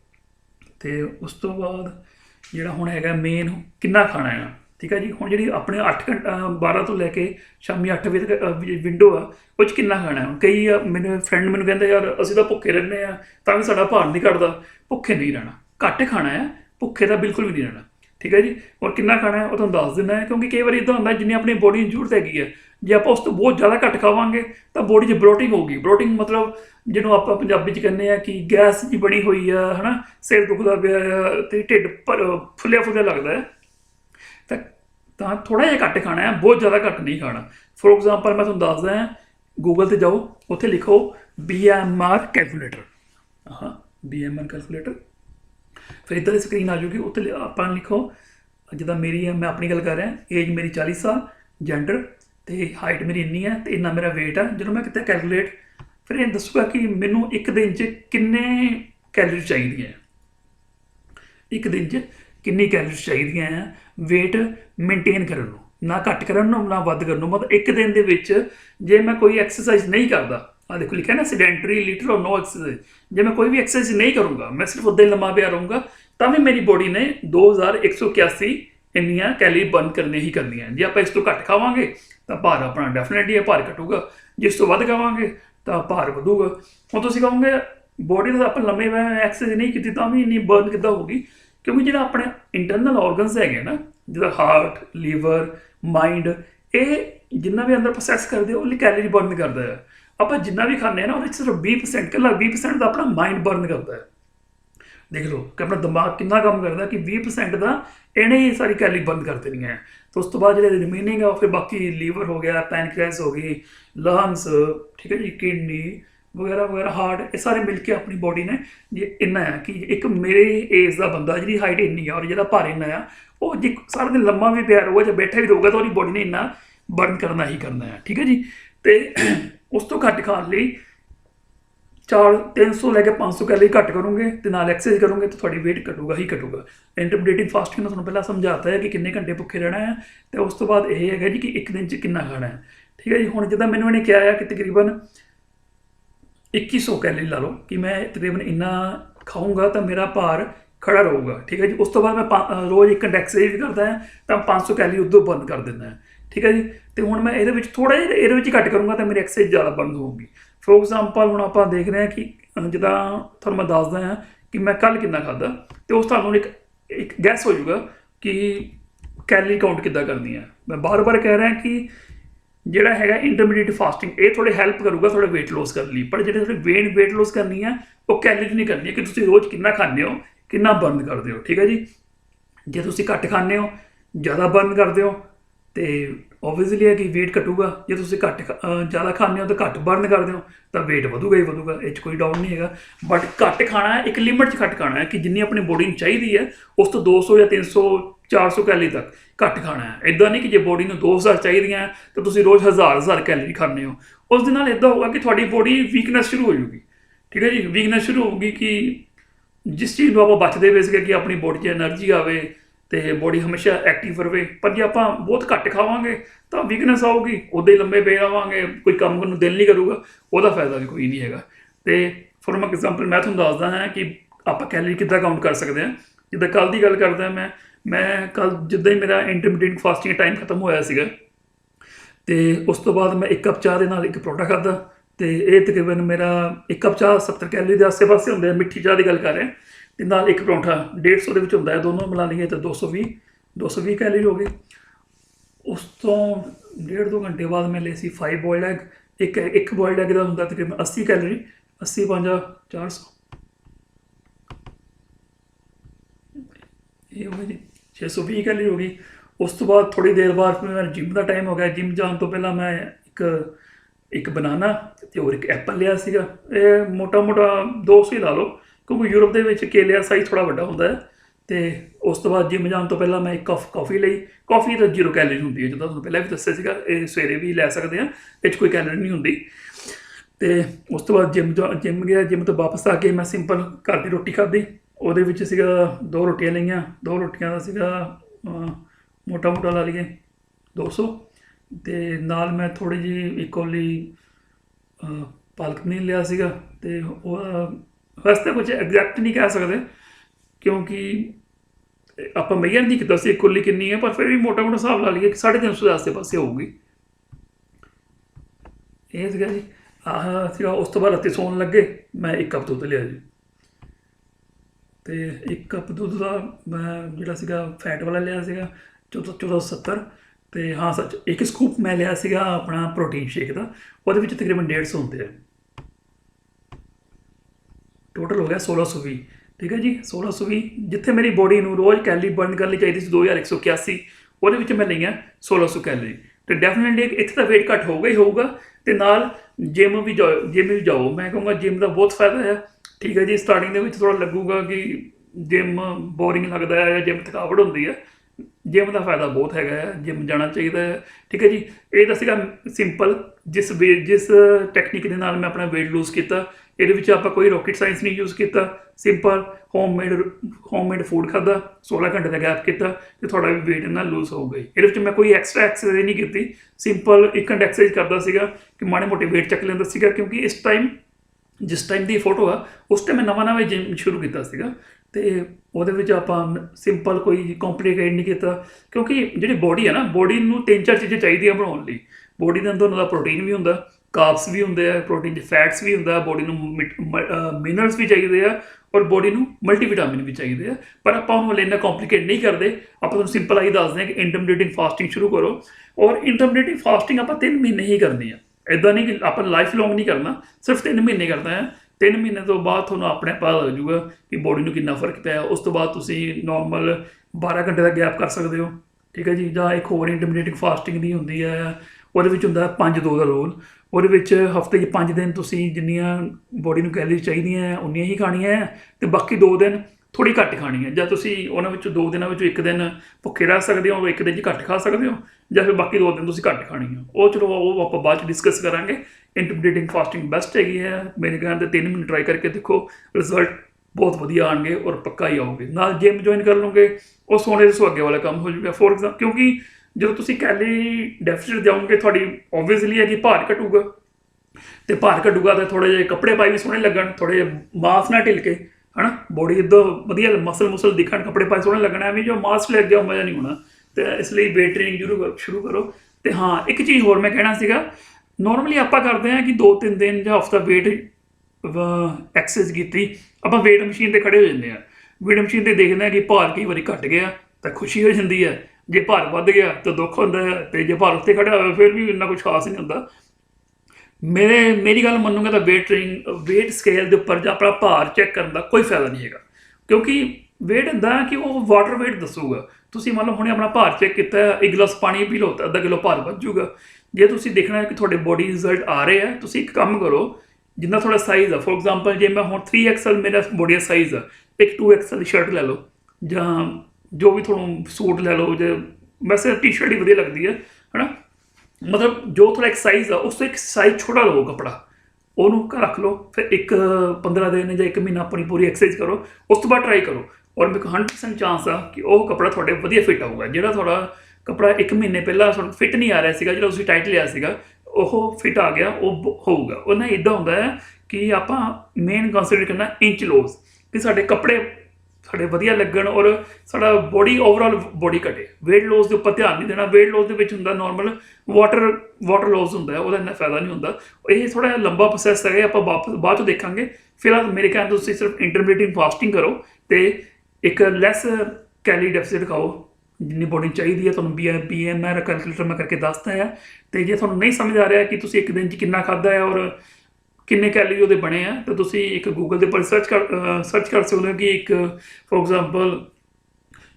ਤੇ ਉਸ ਤੋਂ ਬਾਅਦ ਜਿਹੜਾ ਹੁਣ ਹੈਗਾ ਮੇਨ ਕਿੰਨਾ ਖਾਣਾ ਹੈ? ਠੀਕ ਹੈ ਜੀ? ਹੁਣ ਜਿਹੜੀ ਆਪਣੇ 8 ਘੰਟਾ 12 ਤੋਂ ਲੈ ਕੇ ਸ਼ਾਮੀ 8 ਵਜੇ ਤੱਕ ਵਿੰਡੋ ਆ ਉਹ 'ਚ ਕਿੰਨਾ ਖਾਣਾ? ਹੈ ਹੁਣ ਕਈ ਮੈਨੂੰ ਫਰੈਂਡ ਮੈਨੂੰ ਕਹਿੰਦੇ, ਯਾਰ, ਅਸੀਂ ਤਾਂ ਭੁੱਖੇ ਰਹਿੰਦੇ ਆ, ਤਾਂ ਵੀ ਸਾਡਾ ਭਾਰ ਨਹੀਂ ਘਟਦਾ। ਭੁੱਖੇ ਨਹੀਂ ਰਹਿਣਾ। ਘੱਟ ਖਾਣਾ ਹੈ, ਭੁੱਖੇ ਤਾਂ ਬਿਲਕੁਲ ਵੀ ਨਹੀਂ ਰਹਿਣਾ। ਠੀਕ ਹੈ ਜੀ? ਔਰ ਕਿੰਨਾ ਖਾਣਾ ਹੈ, ਉਹ ਤੁਹਾਨੂੰ ਦੱਸ ਦਿੰਦਾ ਹੈ, ਕਿਉਂਕਿ ਕਈ ਵਾਰੀ ਇਦਾਂ ਹੁੰਦਾ, ਜਿੰਨੀ ਆਪਣੀ ਬੋਡੀ ਨੂੰ ਜ਼ਰੂਰਤ ਹੈਗੀ ਹੈ, ਜੇ ਆਪਾਂ ਉਸ ਤੋਂ ਬਹੁਤ ਜ਼ਿਆਦਾ ਘੱਟ ਖਾਵਾਂਗੇ, ਤਾਂ ਬੋਡੀ 'ਚ ਬਲੋਟਿੰਗ ਹੋਊਗੀ। ਬਲੋਟਿੰਗ ਮਤਲਬ ਜਿਹਨੂੰ ਆਪਾਂ ਪੰਜਾਬੀ 'ਚ ਕਹਿੰਦੇ ਆ ਕਿ ਗੈਸ ਜੀ ਬਣੀ ਹੋਈ ਆ, ਹਨਾ? ਸਿਰ ਦੁਖਦਾ ਪਿਆ ਆ ਤੇ ਢਿੱਡ ਫੁੱਲਿਆ ਫੁੱਲਿਆ ਲੱਗਦਾ ਹੈ। ਤਾਂ ਤਾਂ ਥੋੜਾ ਜਿਹਾ ਘੱਟ ਖਾਣਾ ਹੈ, ਬਹੁਤ ਜ਼ਿਆਦਾ ਘੱਟ ਨਹੀਂ ਖਾਣਾ। ਫੋਰ ਐਗਜ਼ਾਮਪਲ ਮੈਂ ਤੁਹਾਨੂੰ ਦੱਸਦਾ ਹਾਂ ਗੂਗਲ ਤੇ ਜਾਓ, ਉੱਥੇ ਲਿਖੋ BMR ਕੈਲਕੂਲੇਟਰ ਹਾਂ BMR ਕੈਲਕੂਲੇਟਰ ਫਿਰ ਇੱਧਰ ਦੀ ਸਕਰੀਨ ਆ ਜੂਗੀ ਉੱਥੇ ਲਿ- ਆਪਾਂ ਲਿਖੋ, ਜਿੱਦਾਂ ਮੇਰੀ ਹੈ ਮੈਂ ਆਪਣੀ ਗੱਲ ਕਰ ਰਿਹਾ ਏਜ ਮੇਰੀ 40 ਸਾਲ ਜੈਂਡਰ ਤੇ ਹਾਈਟ ਮੇਰੀ ਇੰਨੀ ਹੈ, ਤੇ ਇੰਨਾ ਮੇਰਾ weight ਹੈ ਜਦੋਂ ਮੈਂ ਕਿਤੇ ਕੈਲਕੂਲੇਟ ਫਿਰ ਇਹ ਦੱਸੂਗਾ ਕਿ ਮੈਨੂੰ ਇੱਕ ਦਿਨ 'ਚ ਕਿੰਨੇ ਕੈਲਰੀ ਚਾਹੀਦੀਆਂ। ਇੱਕ ਦਿਨ 'ਚ ਕਿੰਨੀ ਕੈਲਰੀਜ਼ ਚਾਹੀਦੀਆਂ ਆ, weight ਮੇਨਟੇਨ ਕਰਨ ਨੂੰ, ਨਾ ਘੱਟ ਕਰਨ ਨੂੰ, ਨਾ ਵੱਧ ਕਰਨ ਨੂੰ, ਮਤਲਬ ਇੱਕ ਦਿਨ ਦੇ ਵਿੱਚ ਜੇ ਮੈਂ ਕੋਈ ਐਕਸਰਸਾਈਜ਼ ਨਹੀਂ ਕਰਦਾ ਆ ਦੇਖੋ ਲਿਖਿਆ ਨਾ ਸੈਡੈਂਟਰੀ ਲਿਟਲ ਔਰ ਨੋ ਐਕਸਰਸਾਈਜ਼ ਜੇ ਮੈਂ ਕੋਈ ਵੀ ਐਕਸਰਸਾਈਜ਼ ਨਹੀਂ ਕਰੂੰਗਾ, ਮੈਂ ਸਿਰਫ ਉੱਦਾਂ ਹੀ ਲੰਮਾ ਪਿਆ ਰਹੂੰਗਾ, ਤਾਂ ਵੀ ਮੇਰੀ ਬੋਡੀ ਨੇ 2181 ਇੰਨੀਆਂ ਕੈਲਰੀ ਬਰਨ ਕਰਨੀਆਂ ਹੀ ਕਰਨੀਆਂ ਜੇ ਆਪਾਂ ਇਸ ਤੋਂ ਘੱਟ ਖਾਵਾਂਗੇ, ਤਾਂ ਭਾਰ ਆਪਣਾ ਡੈਫੀਨਿਟਲੀ ਭਾਰ ਘਟੂਗਾ ਜਿਸ ਤੋਂ ਵੱਧ ਖਾਵਾਂਗੇ, ਤਾਂ ਭਾਰ ਵਧੂਗਾ। ਹੁਣ ਤੁਸੀਂ ਕਹੋਗੇ ਬੋਡੀ ਦਾ ਆਪਾਂ ਲੰਮੇ ਐਕਸਰਸਾਈਜ਼ ਨਹੀਂ ਕੀਤੀ, ਤਾਂ ਵੀ ਇੰਨੀ ਬਰਨ ਕਿੱਦਾਂ ਹੋਊਗੀ? ਕਿਉਂਕਿ ਜਿਹੜਾ ਆਪਣੇ ਇੰਟਰਨਲ ਆਰਗਨਸ ਹੈਗੇ ਨਾ ਜਿਹਦਾ ਹਾਰਟ ਲੀਵਰ ਮਾਈਂਡ ਇਹ ਜਿੰਨਾ ਵੀ ਅੰਦਰ ਪ੍ਰੋਸੈਸ ਕਰਦੇ ਆ, ਉਹ ਲਈ ਕੈਲਰੀ ਬਰਨ ਕਰਦਾ ਹੈ ਆਪਾਂ ਜਿੰਨਾ ਵੀ ਖਾਂਦੇ ਆ ਨਾ ਉਹਦੇ ਵਿੱਚ ਸਿਰਫ 20% ਕੱਲਾ 20% ਦਾ ਆਪਣਾ ਮਾਈਂਡ ਬਰਨ ਕਰਦਾ ਹੈ ਦੇਖ ਲਓ ਕਿ ਆਪਣਾ ਦਿਮਾਗ ਕਿੰਨਾ ਕੰਮ ਕਰਦਾ ਕਿ 20% ਦਾ ਇਹਨੇ ਹੀ ਸਾਰੀ ਕੈਲਰੀ ਬਰਨ ਕਰ ਦੇਣੀ ਹੈ ਤੇ ਉਸ ਤੋਂ ਬਾਅਦ ਜਿਹੜੇ ਰਿਮੇਨਿੰਗ ਆ ਉਹ ਫਿਰ ਬਾਕੀ ਲੀਵਰ ਹੋ ਗਿਆ ਪੈਨਕ੍ਰੀਅਸ ਹੋ ਗਈ ਲੰਗਸ ਠੀਕ ਹੈ ਜੀ ਕਿਡਨੀ ਵਗੈਰਾ ਵਗੈਰਾ ਹਾਰਟ ਇਹ ਸਾਰੇ ਮਿਲ ਕੇ ਆਪਣੀ ਬੋਡੀ ਨੇ ਜੇ ਇੰਨਾ ਆ ਕਿ ਇੱਕ ਮੇਰੇ ਏਜ ਦਾ ਬੰਦਾ ਜਿਹਦੀ ਹਾਈਟ ਇੰਨੀ ਆ ਔਰ ਜਿਹਦਾ ਭਾਰ ਇੰਨਾ ਆ, ਉਹ ਜੇ ਸਾਰਾ ਦਿਨ ਲੰਮਾ ਵੀ ਪਿਆ ਰਹੂਗਾ ਜਾਂ ਬੈਠਾ ਵੀ ਰਹੂਗਾ ਤਾਂ ਉਹਦੀ ਬੋਡੀ ਨੇ ਇੰਨਾ ਬਰਨ ਕਰਨਾ ਹੀ ਕਰਨਾ ਹੈ, ਠੀਕ ਹੈ ਜੀ? ਤੇ ਉਸ ਤੋਂ ਘੱਟ ਖਾਣ ਲਈ 4 300 ਲੈ ਕੇ 500 ਕੈਲਰੀ ਘੱਟ ਕਰੋਗੇ ਤੇ ਨਾਲ ਐਕਸਰਸਾਈਜ਼ ਕਰੋਗੇ ਤਾਂ ਤੁਹਾਡੀ weight ਘਟੂਗਾ, ਹੀ ਘਟੂਗਾ। ਇੰਟਰਮੀਡੀਏਟ ਫਾਸਟਿੰਗ ਦਾ ਤੁਹਾਨੂੰ ਪਹਿਲਾਂ ਸਮਝਾਤਾ ਹੈ ਕਿ ਕਿੰਨੇ ਘੰਟੇ ਭੁੱਖੇ ਰਹਿਣਾ ਹੈ ਤੇ ਉਸ ਤੋਂ ਬਾਅਦ ਇਹ ਹੈਗਾ ਜੀ ਕਿ ਇੱਕ ਦਿਨ 'ਚ ਕਿੰਨਾ ਖਾਣਾ ਹੈ, ਠੀਕ ਹੈ ਜੀ? ਹੁਣ ਜਿੱਦਾਂ ਮੈਨੂੰ ਇਹਨੇ ਕਿਹਾ ਹੈ ਕਿ ਤਕਰੀਬਨ 2100 ਕੈਲਰੀ ਲਾ ਲਓ ਕਿ ਮੈਂ ਤਕਰੀਬਨ ਇੰਨਾ ਖਾਊਂਗਾ ਤਾਂ ਮੇਰਾ ਭਾਰ ਖੜਾ ਰਹੂਗਾ ਠੀਕ ਹੈ ਜੀ ਉਸ ਤੋਂ ਬਾਅਦ ਮੈਂ ਪਾ- ਰੋਜ਼ ਇੱਕ ਐਕਸਰਸਾਈਜ਼ ਵੀ ਕਰਦਾ ਹਾਂ ਤਾਂ 500 ਕੈਲਰੀ ਉਦੋਂ ਬੰਦ ਕਰ ਦਿੰਦਾ ਹਾਂ ਠੀਕ ਹੈ ਜੀ ਤੇ ਹੁਣ ਮੈਂ ਇਹਦੇ ਵਿੱਚ ਥੋੜਾ ਜਿਹਾ ਇਹਦੇ ਵਿੱਚ ਘੱਟ ਕਰੂੰਗਾ ਤਾਂ ਮੇਰੀ ਐਕਸਰਸਾਈਜ਼ ਜ਼ਿਆਦਾ ਬੰਦ ਹੋਊਗੀ ਫੋਰ ਐਗਜ਼ਾਮਪਲ ਹੁਣ ਆਪਾਂ ਦੇਖ ਰਹੇ ਹਾਂ ਕਿ ਜਿੱਦਾਂ ਤੁਹਾਨੂੰ ਮੈਂ ਦੱਸਦਾ ਹਾਂ ਕਿ ਮੈਂ ਕੱਲ ਕਿੰਨਾ ਖਾਦਾ ਤੇ ਉਸ ਤੁਹਾਨੂੰ ਇੱਕ ਇੱਕ ਗੈਸ ਹੋ ਜਾਊਗਾ ਕਿ ਕੈਲਰੀ ਕਾਊਂਟ ਕਿੱਦਾਂ ਕਰਨੀ ਹੈ ਮੈਂ ਬਾਰ-ਬਾਰ ਕਹਿ ਰਿਹਾ ਕਿ ਜਿਹੜਾ ਹੈਗਾ ਇੰਟਰਮੀਡੀਏਟ ਫਾਸਟਿੰਗ ਇਹ ਥੋੜੇ ਹੈਲਪ ਕਰੂਗਾ ਤੁਹਾਡੇ weight loss ਕਰਨ ਲਈ। ਪਰ ਜਿਹੜੇ ਤੁਹਾਡੇ ਵੇਨ weight loss ਕਰਨੀ ਹੈ ਉਹ ਕੈਲਰੀ ਨਹੀਂ ਕਰਨੀ ਹੈ ਕਿ ਤੁਸੀਂ ਰੋਜ਼ ਕਿੰਨਾ ਖਾਂਦੇ ਹੋ, ਕਿੰਨਾ ਬਰਨ ਕਰਦੇ ਹੋ, ਠੀਕ ਹੈ ਜੀ? ਜੇ ਤੁਸੀਂ ਘੱਟ ਖਾਂਦੇ ਹੋ, ਜ਼ਿਆਦਾ ਬਰਨ ਕਰਦੇ ਹੋ, ਤੇ ਆਬਵੀਅਸਲੀ ਹੈ ਕਿ weight ਘਟੂਗਾ? ਜੇ ਤੁਸੀਂ ਘੱਟ ਖਾ- ਜ਼ਿਆਦਾ ਖਾਂਦੇ ਹੋ, ਤਾਂ ਘੱਟ ਬਰਨ ਕਰਦੇ ਹੋ, ਤਾਂ weight ਵਧੂਗਾ ਹੀ ਵਧੂਗਾ, ਇਹ 'ਚ ਕੋਈ ਡਾਊਟ ਨਹੀਂ ਹੈਗਾ। ਬਟ ਘੱਟ ਖਾਣਾ ਇੱਕ ਲਿਮਿਟ 'ਚ ਘੱਟ ਖਾਣਾ ਹੈ ਕਿ ਜਿੰਨੀ ਆਪਣੀ ਬੋਡੀ ਨੂੰ ਚਾਹੀਦੀ ਹੈ, ਉਸ ਤੋਂ 200 ਜਾਂ 300 400 ਕੈਲਰੀ ਤੱਕ ਘੱਟ ਖਾਣਾ ਹੈ। ਇਦਾਂ ਨਹੀਂ ਕਿ ਜੇ ਬੋਡੀ ਨੂੰ 2000 ਚਾਹੀਦੀਆਂ ਤਾਂ ਤੁਸੀਂ ਰੋਜ਼ 1000 1000 ਕੈਲਰੀ ਖਾਣੇ ਹੋ। ਉਸ ਦੇ ਨਾਲ ਇਦਾਂ ਹੋਊਗਾ ਕਿ ਤੁਹਾਡੀ ਬੋਡੀ ਵੀਕਨੈਸ ਸ਼ੁਰੂ ਹੋ ਜੂਗੀ ਠੀਕ ਹੈ ਜੀ? ਵੀਕਨੈਸ ਸ਼ੁਰੂ ਹੋਊਗੀ ਕਿ ਜਿਸ ਚੀਜ਼ ਨੂੰ ਆਪਾਂ ਬਚਦੇ ਵੇ ਸੀਗੇ ਕਿ ਆਪਣੀ ਬੋਡੀ 'ਚ એનર્ਜੀ ਆਵੇ ਤੇ ਬੋਡੀ ਹਮੇਸ਼ਾ ਐਕਟਿਵ ਰਹੇ ਪਰ ਜੇ ਆਪਾਂ ਬਹੁਤ ਘੱਟ ਖਾਵਾਂਗੇ, ਤਾਂ ਵੀਕਨੈਸ ਆਊਗੀ। ਉਦੇ ਲੰਮੇ ਪਏ ਰਵਾਂਗੇ ਕੋਈ ਕੰਮ ਕਰਨ ਨੂੰ ਦਿਲ ਨਹੀਂ ਕਰੂਗਾ, ਉਹਦਾ ਫਾਇਦਾ ਵੀ ਕੋਈ ਨਹੀਂ ਹੈਗਾ। ਤੇ ਫੋਰ ਮੈਂ ਐਗਜ਼ਾਮਪਲ ਮੈਂ ਤੁਹਾਨੂੰ ਦੱਸਦਾ ਹਾਂ ਕਿ ਆਪਾਂ ਕੈਲਰੀ ਕਿੱਦਾਂ ਕਾਊਂਟ ਕਰ ਸਕਦੇ ਹਾਂ। ਜਿੱਦਾਂ ਕੱਲ ਦੀ ਗੱਲ ਕਰਦਾ ਮੈਂ ਮੈਂ ਕੱਲ ਜਿੱਦਾਂ ਹੀ ਮੇਰਾ ਇੰਟਰਮੀਡੀਏਟ ਫਾਸਟਿੰਗ ਟਾਈਮ ਖਤਮ ਹੋਇਆ ਸੀਗਾ, ਤੇ ਉਸ ਤੋਂ ਬਾਅਦ ਮੈਂ ਇੱਕ ਕੱਪ ਚਾਹ ਦੇ ਨਾਲ ਇੱਕ ਪਰੌਂਠਾ ਖਾਦਾ ਤੇ ਇਹ ਤਕਰੀਬਨ ਮੇਰਾ ਇੱਕ ਕੱਪ ਚਾਹ 70 ਕੈਲਰੀ ਦੇ ਆਸ-ਪਾਸੇ ਹੁੰਦੇ ਆ, ਮਿੱਠੀ ਚਾਹ ਦੀ ਗੱਲ ਕਰ ਰਿਹਾ, ਤੇ ਨਾਲ ਇੱਕ ਪਰੌਂਠਾ 150 ਦੇ ਵਿੱਚ ਹੁੰਦਾ ਹੈ, ਦੋਨੋਂ ਮਿਲਾ ਲਈਏ ਤਾਂ 220 220 ਕੈਲਰੀ ਹੋ ਗਏ। ਉਸ ਤੋਂ ਡੇਢ ਦੋ ਘੰਟੇ ਬਾਅਦ ਮੈਂ ਲਈ ਸੀ 5 ਬੋਇਲਡ ਐਗ ਇੱਕ ਇੱਕ ਬੋਇਲਡ ਐਗ ਦਾ ਹੁੰਦਾ ਤਕਰੀਬਨ 80 ਕੈਲਰੀ 80 50 400 ਇਹ ਹੋ ਗਈ ਜੀ। 620 ਕੈਲਰੀ ਹੋ ਗਈ। ਉਸ ਤੋਂ ਬਾਅਦ ਥੋੜੀ ਦੇਰ ਬਾਅਦ ਫਿਰ ਮੇਰਾ ਜਿਮ ਦਾ ਟਾਈਮ ਹੋ ਗਿਆ। ਜਿਮ ਜਾਣ ਤੋਂ ਪਹਿਲਾਂ ਮੈਂ ਇੱਕ ਇੱਕ ਬਨਾਨਾ ਤੇ ਹੋਰ ਇੱਕ ਐਪਲ ਲਿਆ ਸੀਗਾ। ਇਹ ਮੋਟਾ ਮੋਟਾ 200 ਹੀ ਲਾ ਲਓ, ਕਿਉਂਕਿ ਯੂਰਪ ਦੇ ਵਿੱਚ ਕੇਲੇ ਦਾ ਸਾਈਜ਼ ਥੋੜਾ ਵੱਡਾ ਹੁੰਦਾ ਹੈ। ਤੇ ਉਸ ਤੋਂ ਬਾਅਦ ਜਿਮ ਜਾਣ ਤੋਂ ਪਹਿਲਾਂ ਮੈਂ ਇੱਕ ਕੱਪ ਕਾਫੀ ਲਈ। ਕਾਫੀ ਤਾਂ ਜ਼ੀਰੋ ਕੈਲਰੀ ਹੁੰਦੀ ਹੈ, ਜਿੱਦਾਂ ਤੁਹਾਨੂੰ ਪਹਿਲਾਂ ਵੀ ਦੱਸਿਆ ਸੀਗਾ। ਇਹ ਸਵੇਰੇ ਵੀ ਲੈ ਸਕਦੇ ਆ ਇਹ 'ਚ ਕੋਈ ਕੈਲਰੀ ਨਹੀਂ ਹੁੰਦੀ। ਤੇ ਉਸ ਤੋਂ ਬਾਅਦ ਜਿਮ ਜਿਮ ਗਿਆ। ਜਿਮ ਤੋਂ ਵਾਪਸ ਆ ਕੇ ਮੈਂ ਸਿੰਪਲ ਘਰ ਦੀ ਰੋਟੀ ਖਾਧੀ। ਉਹਦੇ ਵਿੱਚ ਸੀਗਾ ਦੋ ਰੋਟੀਆਂ ਲਈਆਂ, ਦੋ ਰੋਟੀਆਂ ਦਾ ਸੀਗਾ ਮੋਟਾ ਮੋਟਾ ਲਾ ਲਈਏ 200 ਤੇ ਨਾਲ ਮੈਂ ਥੋੜੀ ਜੀ ਇੱਕ ਕੌਲੀ ਪਾਲਕ ਪਨੀਰ ਲਿਆ ਸੀਗਾ ਤੇ ਉਹ ਵੈਸੇ ਕੁਝ ਐਗਜ਼ੈਕਟ ਨਹੀਂ ਕਹਿ ਸਕਦੇ ਕਿਉਂਕਿ ਆਪਾਂ ਮਈਆਂ ਦੀ ਕਿਤਾ ਸੀ ਕੁੱਲੀ ਕਿੰਨੀ ਹੈ, ਪਰ ਫਿਰ ਵੀ ਮੋਟਾ ਮੋਟਾ ਹਿਸਾਬ ਲਾ ਲਈਏ ਕਿ 350 ਦੇ ਆਸੇ ਪਾਸੇ ਹੋਊਗੀ। ਇਹ ਸੀਗਾ ਜੀ। ਆਹ ਸੀਗਾ ਉਸ ਤੋਂ ਬਾਅਦ ਰਾਤੀ ਸੌਣ ਲੱਗੇ, ਮੈਂ ਇੱਕ ਕੱਪ ਦੁੱਧ ਲਿਆ ਜੀ। ਤੇ ਇੱਕ ਕੱਪ ਦੁੱਧ ਦਾ ਮੈਂ ਜਿਹੜਾ ਸੀਗਾ ਫੈਟ ਵਾਲਾ ਲਿਆ ਸੀਗਾ 1470 ਤੇ ਹਾਂ, ਸੱਚ, ਇੱਕ ਸਕੂਪ ਮੈਂ ਲਿਆ ਸੀਗਾ ਆਪਣਾ ਪ੍ਰੋਟੀਨ ਸ਼ੇਕ ਦਾ, ਉਹਦੇ ਵਿੱਚ ਤਕਰੀਬਨ 150 ਹੁੰਦੇ ਆ। ਟੋਟਲ ਹੋ ਗਿਆ 1620 ਠੀਕ ਹੈ ਜੀ? 1620 ਜਿੱਥੇ ਮੇਰੀ ਬੋਡੀ ਨੂੰ ਰੋਜ਼ ਕੈਲਰੀ ਬਰਨ ਕਰਨੀ ਚਾਹੀਦੀ ਸੀ 2181 ਉਹਦੇ ਵਿੱਚ ਮੈਂ ਲਈਆਂ 1600 ਕੈਲਰੀ ਤੇ ਡੈਫੀਨਿਟਲੀ ਇੱਥੇ ਤਾਂ weight ਘੱਟ ਹੋਊਗਾ ਹੀ ਹੋਊਗਾ, ਤੇ ਨਾਲ ਜਿਮ ਵੀ ਜਾਓ ਜਿਮ ਵੀ ਜਾਓ। ਮੈਂ ਕਹੂੰਗਾ ਜਿਮ ਦਾ ਬਹੁਤ ਫਾਇਦਾ ਹੈ ਠੀਕ ਹੈ ਜੀ ਸਟਾਰਟਿੰਗ ਦੇ ਵਿੱਚ ਥੋੜਾ ਲੱਗੂਗਾ ਕਿ ਜਿਮ ਬੋਰਿੰਗ ਲੱਗਦਾ ਹੈ ਜਾਂ ਜਿਮ ਥਕਾਵਟ ਹੁੰਦੀ ਹੈ। ਜਿਮ ਦਾ ਫਾਇਦਾ ਬਹੁਤ ਹੈਗਾ ਹੈ ਜਿਮ ਜਾਣਾ ਚਾਹੀਦਾ ਹੈ। ਠੀਕ ਹੈ ਜੀ, ਇਹ ਤਾਂ ਸੀਗਾ ਸਿੰਪਲ ਜਿਸ ਵੇ- ਜਿਸ ਟੈਕਨੀਕ ਦੇ ਨਾਲ ਮੈਂ ਆਪਣਾ weight lose ਕੀਤਾ, ਇਹਦੇ ਵਿੱਚ ਆਪਾਂ ਕੋਈ ਰਾਕਟ ਸਾਇੰਸ ਨਹੀਂ ਯੂਜ਼ ਕੀਤਾ। ਸਿੰਪਲ ਹੋਮਮੇਡ ਹੋਮਮੇਡ ਫੂਡ ਖਾਦਾ 16 ਘੰਟੇ ਦਾ ਗੈਪ ਕੀਤਾ ਤੇ ਤੁਹਾਡਾ ਵੀ weight ਨਾਲ ਲੂਜ਼ ਹੋ ਗਈ ਇਹਦੇ ਵਿੱਚ ਮੈਂ ਕੋਈ ਐਕਸਟਰਾ ਐਕਸਰਸਾਈਜ਼ ਨਹੀਂ ਕੀਤੀ। ਸਿੰਪਲ ਇੱਕ ਘੰਟਾ ਐਕਸਰਸਾਈਜ਼ ਕਰਦਾ ਸੀਗਾ ਕਿ ਮਾੜੇ ਮੋਟੇ weight ਚੱਕ ਲੈਂਦਾ ਸੀਗਾ ਕਿਉਂਕਿ ਇਸ ਟਾਈਮ ਜਿਸ ਟਾਈਮ ਦੀ ਫੋਟੋ ਆ, ਉਸ ਟਾਈਮ ਮੈਂ ਨਵਾਂ ਨਵਾਂ ਜਿਮ ਸ਼ੁਰੂ ਕੀਤਾ ਸੀਗਾ ਤੇ ਉਹਦੇ ਵਿੱਚ ਆਪਾਂ ਸਿੰਪਲ ਕੋਈ ਕੰਪਲਿਕੇਟ ਨਹੀਂ ਕੀਤਾ ਕਿਉਂਕਿ ਜਿਹੜੀ ਬੋਡੀ ਆ ਨਾ ਬੋਡੀ ਨੂੰ ਤਿੰਨ ਚਾਰ ਚੀਜ਼ਾਂ ਚਾਹੀਦੀਆਂ ਬਣਾਉਣ ਲਈ। ਬੋਡੀ ਦੇ ਅੰਦਰ ਉਹਨਾਂ ਦਾ ਪ੍ਰੋਟੀਨ ਵੀ ਹੁੰਦਾ ਕਾਰਬਸ ਵੀ ਹੁੰਦੇ ਆ ਪ੍ਰੋਟੀਨ ਦੇ ਫੈਟਸ ਵੀ ਹੁੰਦਾ ਬੋਡੀ ਨੂੰ ਮਿਨਰਲਸ ਵੀ ਚਾਹੀਦੇ ਆ ਔਰ ਬੋਡੀ ਨੂੰ ਮਲਟੀਵਿਟਾਮਿਨ ਵੀ ਚਾਹੀਦੇ ਆ। ਪਰ ਆਪਾਂ ਉਹਨੂੰ ਹਲੇ ਇੰਨਾ ਕੰਪਲਿਕੇਟ ਨਹੀਂ ਕਰਦੇ, ਆਪਾਂ ਤੁਹਾਨੂੰ ਸਿੰਪਲ ਆਈ ਦੱਸਦੇ ਹਾਂ ਕਿ ਇੰਟਰਮੀਡੀਏਟ ਫਾਸਟਿੰਗ ਸ਼ੁਰੂ ਕਰੋ ਔਰ ਇੰਟਰਮੀਡੀਏਟ ਫਾਸਟਿੰਗ ਆਪਾਂ 3 ਮਹੀਨੇ ਹੀ ਕਰਨੀ ਆ। ਇਦਾਂ ਨਹੀਂ ਕਿ ਆਪਾਂ ਲਾਈਫ ਲੌਂਗ ਨਹੀਂ ਕਰਨਾ, ਸਿਰਫ 3 ਮਹੀਨੇ ਕਰਨਾ ਹੈ। 3 ਮਹੀਨੇ ਤੋਂ ਬਾਅਦ ਤੁਹਾਨੂੰ ਆਪਣੇ ਪਤਾ ਲੱਗ ਜੂਗਾ ਕਿ ਬੋਡੀ ਨੂੰ ਕਿੰਨਾ ਫ਼ਰਕ ਪਿਆ। ਉਸ ਤੋਂ ਬਾਅਦ ਤੁਸੀਂ ਨਾਰਮਲ 12 ਘੰਟੇ ਦਾ ਗੈਪ ਕਰ ਸਕਦੇ ਹੋ। ਠੀਕ ਹੈ ਜੀ? ਜਾਂ ਇੱਕ ਹੋਰ ਇੰਟਰਮੀਡੀਏਟ ਫਾਸਟਿੰਗ ਦੀ ਹੁੰਦੀ ਹੈ। ਉਹਦੇ ਵਿੱਚ ਹੁੰਦਾ 5-2 ਦਾ ਰੋਲ ਉਹਦੇ ਵਿੱਚ ਹਫ਼ਤੇ 'ਚ 5 ਦਿਨ ਤੁਸੀਂ ਜਿੰਨੀਆਂ ਬੋਡੀ ਨੂੰ ਕੈਲਰੀ ਚਾਹੀਦੀਆਂ ਹੈ, ਉਨੀਆਂ ਹੀ ਖਾਣੀਆਂ ਹੈ ਤੇ ਬਾਕੀ 2 ਦਿਨ ਥੋੜੀ ਘੱਟ ਖਾਣੀ ਹੈ। ਜਾਂ ਤੁਸੀਂ ਉਹਨਾਂ ਵਿੱਚੋਂ ਦੋ ਦਿਨਾਂ ਵਿੱਚੋਂ ਇੱਕ ਦਿਨ ਭੁੱਖੇ ਰਹਿ ਸਕਦੇ ਹੋ ਇੱਕ ਦਿਨ 'ਚ ਘੱਟ ਖਾ ਸਕਦੇ ਹੋ, ਜਾਂ ਫਿਰ ਬਾਕੀ ਦੋ ਦਿਨ ਤੁਸੀਂ ਘੱਟ ਖਾਣੀ ਹੈ। ਉਹ ਚਲੋ, ਉਹ ਆਪਾਂ ਬਾਅਦ 'ਚ ਡਿਸਕਸ ਕਰਾਂਗੇ। ਇੰਟਰਮੀਡੀਏਟ ਫਾਸਟਿੰਗ ਬੈਸਟ ਹੈਗੀ ਹੈ। ਮੇਰੇ ਕਹਿਣ ਤੇ 3 ਮਿੰਟ ਟਰਾਈ ਕਰਕੇ ਦੇਖੋ ਰਿਜ਼ਲਟ ਬਹੁਤ ਵਧੀਆ ਆਣਗੇ ਔਰ ਪੱਕਾ ਹੀ ਆਓਗੇ ਨਾਲ ਜਿਮ ਜੁਆਇਨ ਕਰ ਲਓਗੇ, ਉਹ ਸੋਨੇ ਦੇ ਸੁਹਾਗੇ ਵਾਲਾ ਕੰਮ ਹੋ ਜਾਊਗਾ। ਫੋਰ ਐਗਜ਼ਾਮਪਲ ਕਿਉਂਕਿ ਜਦੋਂ ਤੁਸੀਂ ਕੈਲਰੀ ਡੈਫਿਸਿਟ ਜਾਓਗੇ ਤੁਹਾਡੀ ਆਬਵੀਅਸਲੀ ਹੈ ਕਿ ਭਾਰ ਘਟੂਗਾ। ਤੇ ਭਾਰ ਘਟੂਗਾ ਤਾਂ ਥੋੜੇ ਜਿਹੇ ਕੱਪੜੇ ਪਾਈ ਵੀ ਸੋਹਣੇ ਲੱਗਣ ਥੋੜੇ ਜਿਹੇ ਮਾਸ ਨਾ ਢਿਲ ਕੇ। ਹਨਾ? ਬੋਡੀ ਇਦੋਂ ਵਧੀਆ ਮਸਲ ਮੁਸਲ ਦਿਖਣ, ਕੱਪੜੇ ਪਾਏ, ਸੋਹਣੇ ਲੱਗਣਾ, ਐਵੇਂ ਜੋ ਮਾਸਕ ਲੈ ਗਿਆ ਉਹ ਮਜ਼ਾ ਨਹੀਂ ਹੋਣਾ। ਤੇ ਇਸ ਲਈ ਵੇਟ ਟ੍ਰੇਨਿੰਗ ਸ਼ੁਰੂ ਕਰੋ- ਸ਼ੁਰੂ ਕਰੋ। ਤੇ ਹਾਂ, ਇੱਕ ਚੀਜ਼ ਹੋਰ ਮੈਂ ਕਹਿਣਾ ਸੀਗਾ ਨਾਰਮਲੀ ਆਪਾਂ ਕਰਦੇ ਹਾਂ ਕਿ 2-3 ਦਿਨ ਜਾਂ ਹਫਤਾ weight ਐਕਸਰਸਾਈਜ਼ ਕੀਤੀ, ਆਪਾਂ ਵੇਟ ਮਸ਼ੀਨ ਤੇ ਖੜੇ ਹੋ ਜਾਂਦੇ ਆ ਵੇਟ ਮਸ਼ੀਨ ਤੇ ਦੇਖਦੇ ਆ ਕਿ ਭਾਰ ਕਈ ਵਾਰੀ ਘਟ ਗਿਆ, ਤਾਂ ਖੁਸ਼ੀ ਹੋ ਜਾਂਦੀ ਹੈ। ਜੇ ਭਾਰ ਵੱਧ ਗਿਆ ਤਾਂ ਦੁੱਖ ਹੁੰਦਾ ਹੈ, ਤੇ ਜੇ ਭਾਰ ਉੱਤੇ ਖੜਿਆ ਹੋਵੇ ਫਿਰ ਵੀ ਇੰਨਾ ਕੁਝ ਖਾਸ ਨਹੀਂ ਹੁੰਦਾ। ਮੇਰੇ ਮੇਰੀ ਗੱਲ ਮੰਨੂਗਾ ਤਾਂ weight training weight scale ਦੇ ਉੱਪਰ ਜਾਂ ਆਪਣਾ ਭਾਰ ਚੈੱਕ ਕਰਨ ਦਾ ਕੋਈ ਫਾਇਦਾ ਨਹੀਂ ਹੈਗਾ। ਕਿਉਂਕਿ weight ਹੁੰਦਾ ਕਿ ਉਹ ਵਾਟਰ weight ਦੱਸੂਗਾ। ਤੁਸੀਂ ਮੰਨ ਲਓ ਹੁਣੇ ਆਪਣਾ ਭਾਰ ਚੈੱਕ ਕੀਤਾ ਹੈ, ਇੱਕ ਗਲਾਸ ਪਾਣੀ ਪੀ ਲਓ ਤਾਂ ਅੱਧਾ ਕਿਲੋ ਭਾਰ ਵੱਧ ਜਾਊਗਾ। ਜੇ ਤੁਸੀਂ ਦੇਖਣਾ ਹੈ ਕਿ ਤੁਹਾਡੇ ਬੋਡੀ ਰਿਜ਼ਲਟ ਆ ਰਹੇ ਆ ਤੁਸੀਂ ਇੱਕ ਕੰਮ ਕਰੋ ਜਿੰਨਾ ਤੁਹਾਡਾ ਸਾਈਜ਼ ਆ ਫੋਰ ਐਗਜ਼ਾਮਪਲ ਜੇ ਮੈਂ ਹੁਣ 3XL ਮੇਰਾ ਬੋਡੀ ਦਾ ਸਾਈਜ਼ ਆ ਇੱਕ 2XL ਦੀ ਸ਼ਰਟ ਲੈ ਲਓ ਜਾਂ ਜੋ ਵੀ ਤੁਹਾਨੂੰ ਸੂਟ ਲੈ ਲਓ ਜੇ ਵੈਸੇ ਟੀ-ਸ਼ਰਟ ਹੀ ਵਧੀਆ ਲੱਗਦੀ ਹੈ ਹਨਾ? ਮਤਲਬ ਜੋ ਤੁਹਾਡਾ ਇੱਕ ਸਾਈਜ਼ ਆ, ਉਸ ਤੋਂ ਇੱਕ ਸਾਈਜ਼ ਛੋਟਾ ਲਓ ਕਪੜਾ। ਉਹਨੂੰ ਘਰ ਰੱਖ ਲਓ, ਫਿਰ ਇੱਕ 15 ਦਿਨ ਜਾਂ ਇੱਕ ਮਹੀਨਾ ਆਪਣੀ ਪੂਰੀ ਐਕਸਰਸਾਈਜ਼ ਕਰੋ, ਉਸ ਤੋਂ ਬਾਅਦ ਟਰਾਈ ਕਰੋ। ਔਰ ਮੇਰੇ ਕੋਲ 100% ਚਾਂਸ ਆ ਕਿ ਉਹ ਕਪੜਾ ਤੁਹਾਡੇ ਵਧੀਆ ਫਿੱਟ ਆਊਗਾ। ਜਿਹੜਾ ਤੁਹਾਡਾ ਕਪੜਾ ਇੱਕ ਮਹੀਨੇ ਪਹਿਲਾਂ ਤੁਹਾਨੂੰ ਫਿੱਟ ਨਹੀਂ ਆ ਰਿਹਾ ਸੀਗਾ, ਜਿਹੜਾ ਤੁਸੀਂ ਟਾਈਟ ਲਿਆ ਸੀਗਾ, ਉਹ ਫਿੱਟ ਆ ਗਿਆ, ਉਹ ਹੋਊਗਾ। ਉਹਨਾਂ ਨਾ ਇਦਾਂ ਹੁੰਦਾ ਹੈ ਕਿ ਆਪਾਂ ਮੇਨ ਕੰਸੀਡਰ ਕਰਨਾ ਇੰਚ ਲੋਸ ਕਿ ਸਾਡੇ ਕੱਪੜੇ ਸਾਡੇ ਵਧੀਆ ਲੱਗਣ ਔਰ ਸਾਡਾ ਬੋਡੀ ਓਵਰਆਲ ਬੋਡੀ ਘਟੇ। weight loss ਦੇ ਉੱਪਰ ਧਿਆਨ ਨਹੀਂ ਦੇਣਾ। weight loss ਦੇ ਵਿੱਚ ਹੁੰਦਾ ਨਾਰਮਲ ਵਾਟਰ ਵਾਟਰ loss ਹੁੰਦਾ ਹੈ, ਉਹਦਾ ਇੰਨਾ ਫਾਇਦਾ ਨਹੀਂ ਹੁੰਦਾ। ਇਹ ਥੋੜਾ ਜਿਹਾ ਲੰਬਾ ਪ੍ਰੋਸੈਸ ਹੈ ਆਪਾਂ ਵਾਪਸ ਬਾਅਦ ਚ ਦੇਖਾਂਗੇ। ਫਿਲਹਾਲ ਮੇਰੇ ਕਹਿਣ ਤੋਂ ਤੁਸੀਂ ਸਿਰਫ ਇੰਟਰਮੀਡੀਏਟ ਫਾਸਟਿੰਗ ਕਰੋ ਤੇ ਇੱਕ ਲੈਸ ਕੈਲਰੀ ਡੈਫਿਸਿਟ ਖਾਓ, ਜਿੰਨੀ ਬੋਡੀ ਚਾਹੀਦੀ ਹੈ। ਤੁਹਾਨੂੰ ਬੀ ਬੀਐਮਆਰ ਕੈਲਕੂਲੇਟਰ ਮੈਂ ਕਰਕੇ ਦੱਸਦਾ ਹੈ। ਤੇ ਜੇ ਤੁਹਾਨੂੰ ਨਹੀਂ ਸਮਝ ਆ ਰਿਹਾ ਕਿ ਤੁਸੀਂ ਇੱਕ ਦਿਨ 'ਚ ਕਿੰਨਾ ਖਾਦਾ ਹੈ ਔਰ ਕਿੰਨੇ ਕੈਲੋਰੀ ਉਹਦੇ ਬਣੇ ਆ? ਤਾਂ ਤੁਸੀਂ ਇੱਕ ਗੂਗਲ ਦੇ ਪਰ ਸਰਚ ਕਰ ਸਰਚ ਕਰ ਸਕਦੇ ਹੋ ਕਿ ਇੱਕ ਫੋਰ ਐਗਜ਼ਾਮਪਲ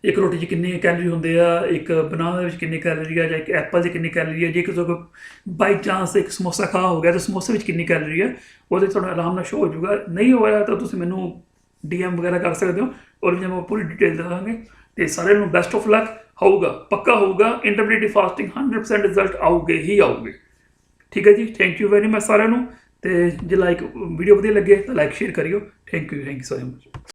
ਇੱਕ ਰੋਟੀ 'ਚ ਕਿੰਨੀ ਕੈਲਰੀ ਹੁੰਦੇ ਆ, ਇੱਕ ਬਨਾਨਾ ਦੇ ਵਿੱਚ ਕਿੰਨੀ ਕੈਲਰੀ ਆ ਜਾਂ ਇੱਕ ਐਪਲ 'ਚ ਕਿੰਨੀ ਕੈਲਰੀ ਆ। ਜੇ ਕਿਸੇ ਕੋ ਬਾਈ ਚਾਂਸ ਇੱਕ ਸਮੋਸਾ ਖਾ ਹੋ ਗਿਆ ਤਾਂ ਸਮੋਸੇ ਵਿੱਚ ਕਿੰਨੀ ਕੈਲਰੀ ਆ? ਉਹਦੇ ਤੁਹਾਨੂੰ ਆਰਾਮ ਨਾਲ ਸ਼ੋ ਹੋ ਜਾਊਗਾ। ਨਹੀਂ ਹੋਇਆ ਤਾਂ ਤੁਸੀਂ ਮੈਨੂੰ ਡੀਐਮ ਵਗੈਰਾ ਕਰ ਸਕਦੇ ਹੋ ਔਰ ਜੇ ਮੈਂ ਪੂਰੀ ਡਿਟੇਲ ਦੇ ਦਾਂਗੇ। ਤੇ ਸਾਰਿਆਂ ਨੂੰ ਬੈਸਟ ਆਫ ਲੱਕ ਹੋਊਗਾ, ਪੱਕਾ ਹੋਊਗਾ ਇੰਟਰਮੀਡੀਏਟ ਫਾਸਟਿੰਗ 100% ਰਿਜ਼ਲਟ ਆਉਗੇ ਹੀ ਆਉਗੇ ਠੀਕ ਹੈ ਜੀ? ਥੈਂਕ ਯੂ ਵੈਰੀ ਮਚ ਸਾਰਿਆਂ ਨੂੰ। ਤੇ ਜੇ ਲਾਈਕ ਵੀਡੀਓ ਵਧੀਆ ਲੱਗੇ ਤਾਂ ਲਾਈਕ ਸ਼ੇਅਰ ਕਰਿਓ। Thank you thank you so much